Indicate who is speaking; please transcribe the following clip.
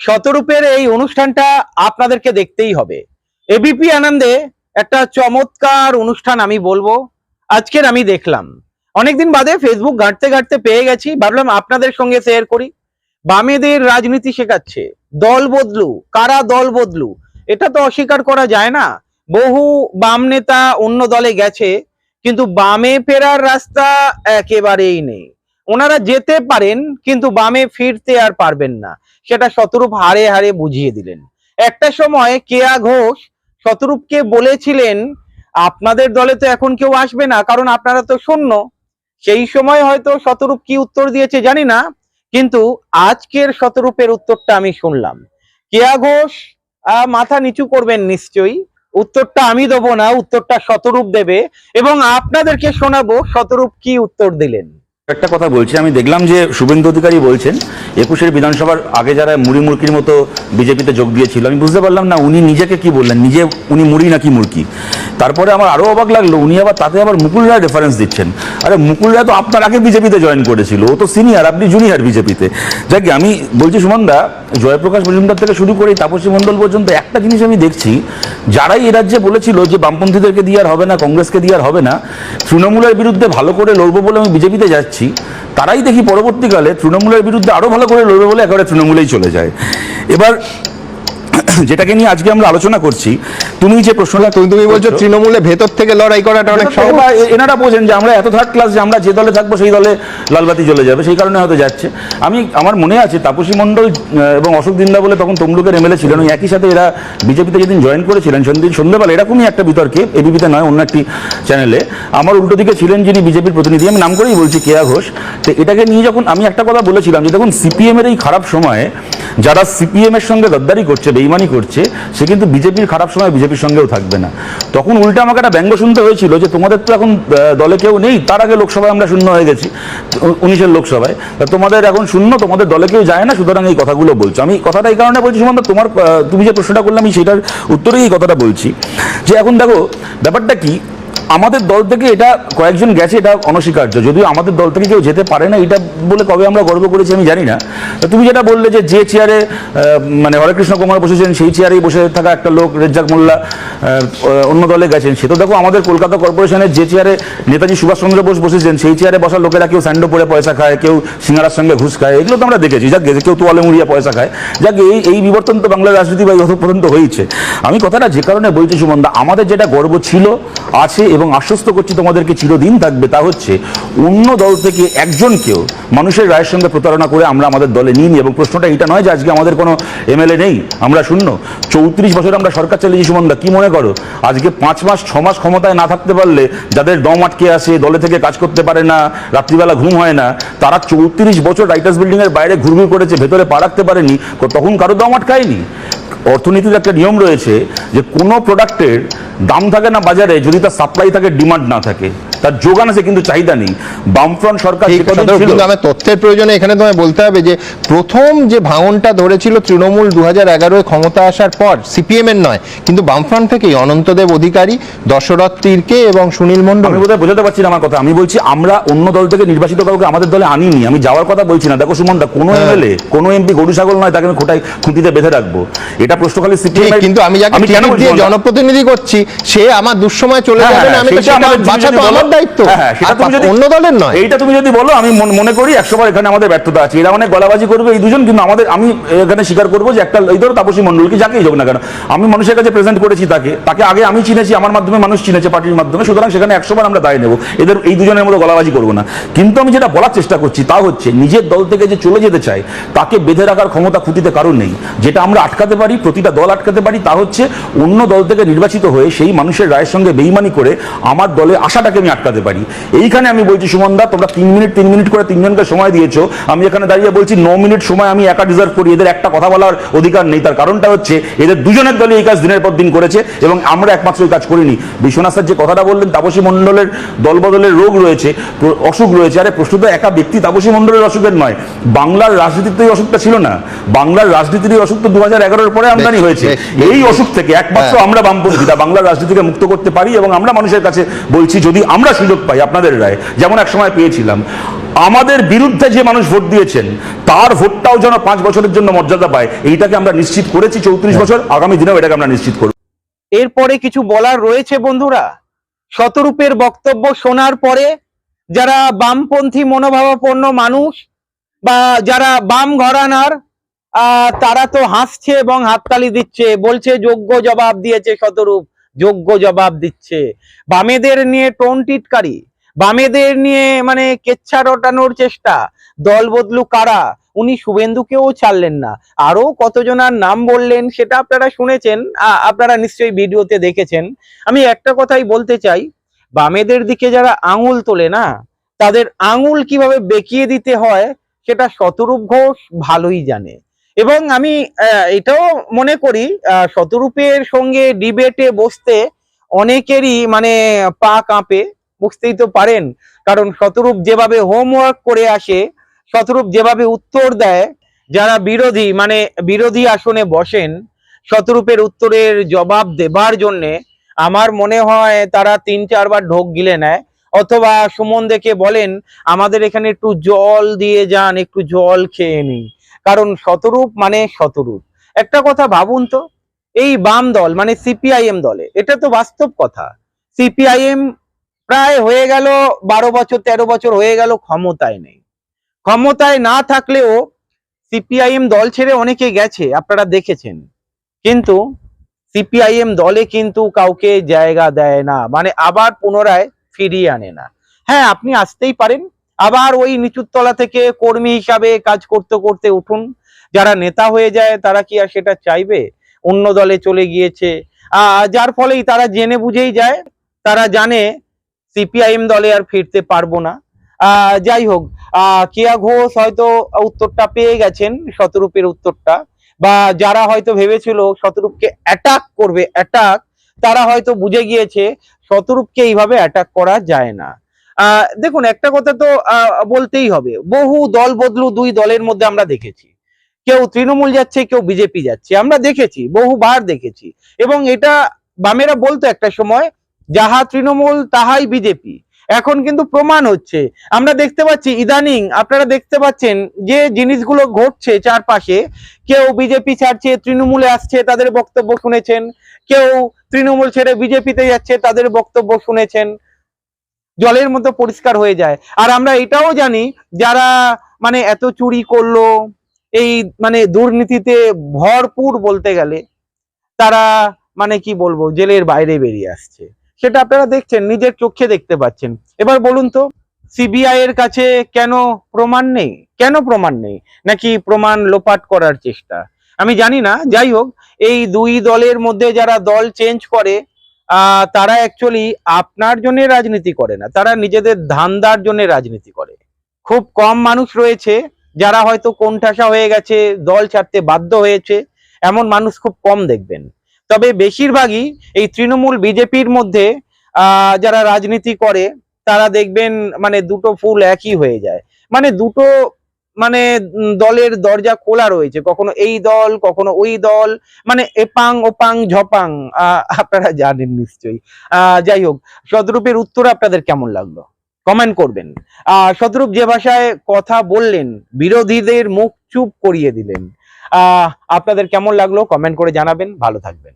Speaker 1: শতরূপের এই অনুষ্ঠানটা আপনাদেরকে দেখতেই হবে। এবিপি আনন্দে একটা চমৎকার অনুষ্ঠান আমি বলব। আজকের আমি দেখলাম। অনেকদিন বাদে ফেসবুক ঘাঁটতে ঘাঁটতে পেয়ে গেছি। ভাবলাম আপনাদের সঙ্গে শেয়ার করি। বামেদের রাজনীতি শেখাচ্ছে। দল বদলু। কারা দল বদলু? এটা তো অস্বীকার করা যায় না। বহু বাম নেতা অন্য দলে গেছে, কিন্তু বামে ফেরার রাস্তা একেবারেই নেই। ওনারা যেতে পারেন, কিন্তু বামে ফিরতে আর পারবেন না। সেটা শতরূপ হারে হারে বুঝিয়ে দিলেন। একটা সময় কেয়া ঘোষ শতরূপকে বলেছিলেন, আপনাদের দলে তো এখন কেউ আসবে না, কারণ আপনারা তো শূন্য। সেই সময় হয়তো শতরূপ কি উত্তর দিয়েছে জানি না, কিন্তু আজকের শতরূপের উত্তরটা আমি শুনলাম। কেয়া ঘোষ মাথা নিচু করবেন নিশ্চয়ই। উত্তরটা আমি দেবো না, উত্তরটা শতরূপ দেবে। এবং আপনাদেরকে শোনাবো শতরূপ কি উত্তর দিলেন।
Speaker 2: একটা কথা বলছি, আমি দেখলাম যে শুভেন্দু অধিকারী বলছেন, একুশের বিধানসভার আগে যারা মুড়ি মুরকির মতো বিজেপিতে যোগ দিয়েছিল, আমি বুঝতে পারলাম না উনি নিজেকে কি বললেন, নিজে উনি মুড়ি নাকি মুরকি তারপরে আমার আরও অবাক লাগল, উনি আবার তাতে আবার মুকুল রায় রেফারেন্স দিচ্ছেন। আরে মুকুল রায় তো আপনার আগে বিজেপিতে জয়েন করেছিল, ও তো সিনিয়র আপনি জুনিয়র বিজেপিতে। যাক আমি বলছি সুমনদা জয়প্রকাশ মজুমদার থেকে শুরু করে তাপসী মণ্ডল পর্যন্ত একটা জিনিস আমি দেখছি, যারাই এ রাজ্যে বলেছিল যে বামপন্থীদেরকে দিয়ে আর হবে না, কংগ্রেসকে দিয়ে আর হবে না, তৃণমূলের বিরুদ্ধে ভালো করে লড়বো বলে আমি বিজেপিতে যাচ্ছি তারাই দেখি পরবর্তীকালে তৃণমূলের বিরুদ্ধে আরও ভালো করে লড়বে বলে একেবারে তৃণমূলেই চলে যায়। এবার যেটাকে নিয়ে আজকে আমরা আলোচনা করছি তুমি যে প্রশ্নটা
Speaker 3: তুমি তুমি বলছো তৃণমূলে ভেতর থেকে লড়াই করাটা অনেক সহজ।
Speaker 2: এনারা বোঝেন যে আমরা এত থার্ড ক্লাস যে আমরা যে দলে থাকব সেই দলে লালবাতি জ্বলে যাবে সেই কারণে হয়তো যাচ্ছে। আমি আমার মনে আছে তাপসী মণ্ডল এবং অশোক দিন্দা বলে তখন তমলুকের এমএলএ ছিলেন ওই একই সাথে এরা বিজেপিতে যেদিন জয়েন করেছিলেন সেদিন সন্ধ্যেবেলা এরকমই একটা বিতর্কে এবিপিতে নয় অন্য একটি চ্যানেলে আমার উল্টো দিকে ছিলেন যিনি বিজেপির প্রতিনিধি আমি নাম করেই বলছি কেয়া ঘোষ। তো এটাকে নিয়ে যখন আমি একটা কথা বলেছিলাম যে দেখুন সিপিএম এর এই খারাপ সময়ে যারা সিপিএম এর সঙ্গে গদ্দারি করছে, বেইমানি করছে, সে কিন্তু বিজেপির খারাপ সময় বিজেপির সঙ্গেও থাকবে না। তখন উল্টে আমাকে একটা ব্যঙ্গ শুনতে হয়েছিল যে, তোমাদের তো এখন দলে কেউ নেই, তার আগে লোকসভায় আমরা শূন্য হয়ে গেছি, উনিশের লোকসভায়। তা তোমাদের এখন শূন্য, তোমাদের দলে কেউ যায় না, সুতরাং এই কথাগুলো বলছো। আমি কথাটা এই কারণে বলছি, সুমন্ত, তোমার তুমি যে প্রশ্নটা করলে আমি সেটার উত্তরেই এই কথাটা বলছি। যে এখন দেখো, ব্যাপারটা কি আমাদের দল থেকে এটা কয়েকজন গেছে, এটা অনস্বীকার্য। যদিও আমাদের দল থেকে কেউ যেতে পারে না, এটা বলে কবে আমরা গর্ব করেছি আমি জানি না। তুমি যেটা বললে যে যে চেয়ারে মানে হরেকৃষ্ণ কুমার বসেছেন সেই চেয়ারেই বসে থাকা একটা লোক, রেজ্জাক মোল্লা অন্য দলে গেছেন। সে তো দেখো, আমাদের কলকাতা কর্পোরেশনের যে চেয়ারে নেতাজি সুভাষচন্দ্র বোস বসেছেন, সেই চেয়ারে বসা লোকেরা কেউ স্যান্ডো পরে পয়সা খায়, কেউ সিঙ্গারার সঙ্গে ঘুষ খায়, এগুলো তো আমরা দেখেছি। যাক কেউ তোয়ালে মুড়িয়া পয়সা খায়। যাক, এই এই বিবর্তন তো বাংলার রাজনীতি বা পর্যন্ত হয়েছে। আমি কথাটা যে কারণে বলছি সুমন্দা, আমাদের যেটা গর্ব ছিল, আছে এবং আশ্বস্ত করছি তোমাদেরকে চিরদিন থাকবে। তা হচ্ছে, অন্য দল থেকে একজনকেও মানুষের রায়ের সঙ্গে প্রতারণা করে আমরা আমাদের দলে নিইনি। এবং প্রশ্নটা এটা নয় যে আজকে আমাদের কোনো এমএলএ নেই। আমরা শূন্য। চৌত্রিশ বছর আমরা সরকার চালিয়েছি, সুমন্দা, কি মনে করো? আজকে পাঁচ মাস, ছ মাস ক্ষমতায় না থাকতে পারলে যাদের দম আটকে আসে দলে থেকে কাজ করতে পারে না, রাত্রিবেলা ঘুম হয় না, তারা চৌত্রিশ বছর রাইটার্স বিল্ডিংয়ের বাইরে ঘুরঘুর করেছে, ভেতরে পা রাখতে পারেনি তখন কারও দম আটকায়নি? অর্থনীতির একটা নিয়ম রয়েছে যে কোনো প্রোডাক্টের দাম থাকে না বাজারে যদি তার সাপ্লাই থাকে ডিমান্ড না থাকে। তার যোগান আছে কিন্তু চাহিদা নেই। বামফ্রন্ট সরকার
Speaker 3: আমার তথ্যের প্রয়োজনে এখানে তোমায় বলতে হবে যে প্রথম যে ভাঙনটা ধরেছিল তৃণমূল দু হাজার এগারোয় ক্ষমতা আসার পর সিপিএম এর নয় কিন্তু বামফ্রন্ট থেকেই অনন্তদেব অধিকারী দশরথ তিরকে এবং সুনীল মণ্ডল।
Speaker 2: আমি বোধহয় বোঝাতে পারছি না আমার কথা। আমি বলছি আমরা অন্য দল থেকে নির্বাচিত কাউকে আমাদের দলে আনিনি। আমি যাওয়ার কথা বলছি না। দেখো সুমনদা কোনো
Speaker 3: হ্যাঁ।
Speaker 2: এমএলএ কোনো এমপি গরু ছাগল নয় তাকে আমি খোটাই খুঁটিতে বেঁধে রাখব। এটা প্রশ্নখালী সিপিএম
Speaker 3: কিন্তু আমি যাকে
Speaker 2: কেন?
Speaker 3: জনপ্রতিনিধি করছি সে আমার দুঃসময় চলে
Speaker 2: হ্যাঁ,
Speaker 3: যাবে না
Speaker 2: হ্যাঁ,
Speaker 3: আমি তো
Speaker 2: সেটা
Speaker 3: সেটা বাঁচা তো আমার দায়িত্ব।
Speaker 2: হ্যাঁ, সেটা তুমি যদি-
Speaker 3: অন্য দলের নয়।
Speaker 2: এইটা তুমি যদি বলো আমি মনে করি একশোবার এখানে আমাদের ব্যর্থতা আছে। এরা অনেক গলাবাজি করবে এই দুজন কিন্তু আমাদের আমি এখানে স্বীকার করব যে একটা এই ধরো তাপসী মন্ডল কি যাকেই হোক না কেন। আমি মানুষের কাছে প্রেজেন্ট করেছি তাকে। তাকে আগে আমি চিনেছি আমার মাধ্যমে মানুষ চিনেছে পার্টির মাধ্যমে। সুতরাং সেখানে একশোবার আমরা দায় নেব। এদের এই দুজনের মতো গলাবাজি করব না। কিন্তু আমি যেটা বলার চেষ্টা করছি তা হচ্ছে নিজের দল থেকে যে চলে যেতে চায় তাকে বেঁধে রাখার ক্ষমতা খুঁটিতে কারণ নেই। যেটা আমরা আটকাতে পারি প্রতিটা দল আটকাতে পারি তা হচ্ছে অন্য দল থেকে নির্বাচিত হয়ে সেই মানুষের রায়ের সঙ্গে বেইমানি করে আমার দলে আশাটাকে আমি আটকাতে পারি। এইখানে আমি বলছি সুমনদা তোমরা তিন মিনিট তিন মিনিট করে তিনজনকে সময় দিয়েছ। আমি এখানে দাঁড়িয়ে বলছি ন মিনিট সময় আমি একা ডিজার্ভ করি। এদের একটা কথা বলার অধিকার নেই। তার কারণটা হচ্ছে এদের দুজনের দলে এই কাজ দিনের পর দিন করেছে এবং আমরা একমাত্র এই কাজ করিনি। বিশ্বনাথ স্যার যে কথাটা বললেন তাপসী মণ্ডলের দলবদলের রোগ রয়েছে অসুখ রয়েছে। আরে প্রশ্ন তো একা ব্যক্তি তাপসী মণ্ডলের অসুখের নয়। বাংলার রাজনীতিতে এই অসুখটা ছিল না। বাংলার রাজনীতির এই অসুখ তো দু হাজার এগারোর পরে আমদানি হয়েছে। এই অসুখ থেকে একমাত্র
Speaker 3: হ্যাঁ।
Speaker 2: আমরা বামপন্থীরা বাংলার রাজনীতিকে মুক্ত করতে পারি এবং আমরা মানুষের কাছে বলছি যদি আমরা সুযোগ পাই আপনাদের রায় যেমন এক সময় পেয়েছিলাম আমাদের বিরুদ্ধে যে মানুষ ভোট দিয়েছেন তার ভোটটাও যেন পাঁচ বছরের জন্য মর্যাদা পায় এইটাকে আমরা নিশ্চিত করেছি চৌত্রিশ বছর আগামী দিনেও এটাকে আমরা নিশ্চিত করব।
Speaker 1: এরপরে কিছু বলার রয়েছে বন্ধুরা। শতরূপের বক্তব্য শোনার পরে যারা বামপন্থী মনোভাবাপন্ন মানুষ বা যারা বাম ঘরানার আহ, তারা তো হাসছে এবং হাততালি দিচ্ছে বলছে যোগ্য জবাব দিয়েছে শতরূপ। যোগ্য জবাব দিচ্ছে। বামেদের নিয়ে টোন টিটকারি বামেদের নিয়ে মানে কেচ্ছা রটানোর চেষ্টা। দল বদলু কারা? উনি শুভেন্দুকেও ছাড়লেন না। আরও কতজনার নাম বললেন সেটা আপনারা শুনেছেন আপনারা নিশ্চয়ই ভিডিওতে দেখেছেন। আমি একটা কথাই বলতে চাই, বামেদের দিকে যারা আঙুল তোলে না, তাদের আঙুল কীভাবে বেঁকিয়ে দিতে হয় সেটা শতরূপ ঘোষ ভালোই জানে। এবং আমি এটাও মনে করি শতরূপের সঙ্গে ডিবেটে বসতে অনেকেরই মানে পা কাঁপে, বুঝতেই তো পারেন। কারণ শতরূপ যেভাবে হোমওয়ার্ক করে আসে, শতরূপ যেভাবে উত্তর দেয়, যারা বিরোধী মানে বিরোধী আসনে বসেন, শতরূপের উত্তরের জবাব দেবার জন্যে আমার মনে হয় তারা তিন, চারবার ঢোক গিলে নেয়। অথবা সুমন দেখে বলেন, আমাদের এখানে একটু জল দিয়ে যান, একটু জল খেয়ে নিই। কারণ শতরূপ মানে শতরূপ। একটা কথা ভাবুন তো, এই বাম দল মানে সিপিআইএম দলে, এটা তো বাস্তব কথা। সিপিআইএম প্রায় হয়ে গেল বারো বছর, তেরো বছর হয়ে গেল ক্ষমতায় নেই। ক্ষমতায় না থাকলেও সিপিআইএম দল ছেড়ে অনেকে গেছে, আপনারা দেখেছেন। কিন্তু সিপিআইএম দলে কিন্তু কাউকে জায়গা দেয় না মানে আবার পুনরায় ফিরিয়ে আনে না। হ্যাঁ আপনি আসতেই পারেন আবার ওই নিচুর তলা থেকে কর্মী হিসাবে কাজ করতে করতে উঠুন। যারা নেতা হয়ে যায়, তারা কি আর সেটা চাইবে? অন্য দলে চলে গিয়েছে। যার ফলেই তারা জেনে বুঝেই যায়, তারা জানে সিপিআইএম দলে আর ফিরতে পারব না। যাই হোক কেয়া ঘোষ হয়তো উত্তরটা পেয়ে গেছেন, শতরূপের উত্তরটা। বা যারা হয়তো ভেবেছিল শতরূপকে অ্যাটাক করবে অ্যাটাক তারা হয়তো বুঝে গিয়েছে, শতরূপকে এইভাবে অ্যাটাক করা যায় না। দেখুন, একটা কথা তো বলতেই হবে। বহু দল বদলু, দুই দলের মধ্যে আমরা দেখেছি। কেউ তৃণমূল যাচ্ছে, কেউ বিজেপি যাচ্ছে। আমরা দেখেছি, বহুবার দেখেছি। এবং এটা বামেরা বলতো একটা সময়, যাহা তৃণমূল, তাহাই বিজেপি। এখন কিন্তু প্রমাণ হচ্ছে। আমরা দেখতে পাচ্ছি, ইদানিং আপনারা দেখতে পাচ্ছেন যে জিনিসগুলো ঘটছে চারপাশে। কেউ বিজেপি ছাড়ছে, তৃণমূলে আসছে, তাদের বক্তব্য শুনেছেন। কেউ তৃণমূল ছেড়ে বিজেপিতে যাচ্ছে, তাদের বক্তব্য শুনেছেন। জলের মতো পরিষ্কার হয়ে যায়। আর আমরা এটাও জানি, যারা মানে এত চুরি করল, এই মানে দুর্নীতিতে ভরপুর বলতে গেলে, তারা মানে কি বলব, জেলের বাইরে বেরিয়ে আসছে। সেটা আপনারা দেখছেন, নিজের চোখে দেখতে পাচ্ছেন। এবার বলুন তো, সিবিআই এর কাছে কেন প্রমাণ নেই? কেন প্রমাণ নেই? নাকি প্রমাণ লোপাট করার চেষ্টা? আমি জানি না, যাই হোক, এই দুই দলের মধ্যে যারা দল চেঞ্জ করে তারা অ্যাকচুয়ালি আপনার জন্য রাজনীতি করে না, তারা নিজেদের ধান্দার জন্য রাজনীতি করে। খুব কম মানুষ রয়েছে যারা হয়তো কোণঠাসা হয়ে গেছে, দল ছাড়তে বাধ্য হয়েছে, এমন মানুষ খুব কম দেখবেন। তবে বেশিরভাগই এই তৃণমূল বিজেপির মধ্যে যারা রাজনীতি করে, তারা দেখবেন মানে দুটো ফুল একই হয়ে যায়। মানে দুটো মানে দলের দরজা খোলা রয়েছে। কখনো এই দল, কখনো ওই দল মানে এপাং, ওপাং, ঝপাং আপনারা জানেন নিশ্চয়ই। যাই হোক, শতরূপের উত্তর আপনাদের কেমন লাগল? কমেন্ট করবেন। আহ শতরূপ যে ভাষায় কথা বললেন, বিরোধীদের মুখ চুপ করিয়ে দিলেন। আহ আপনাদের কেমন লাগল? কমেন্ট করে জানাবেন। ভালো থাকবেন।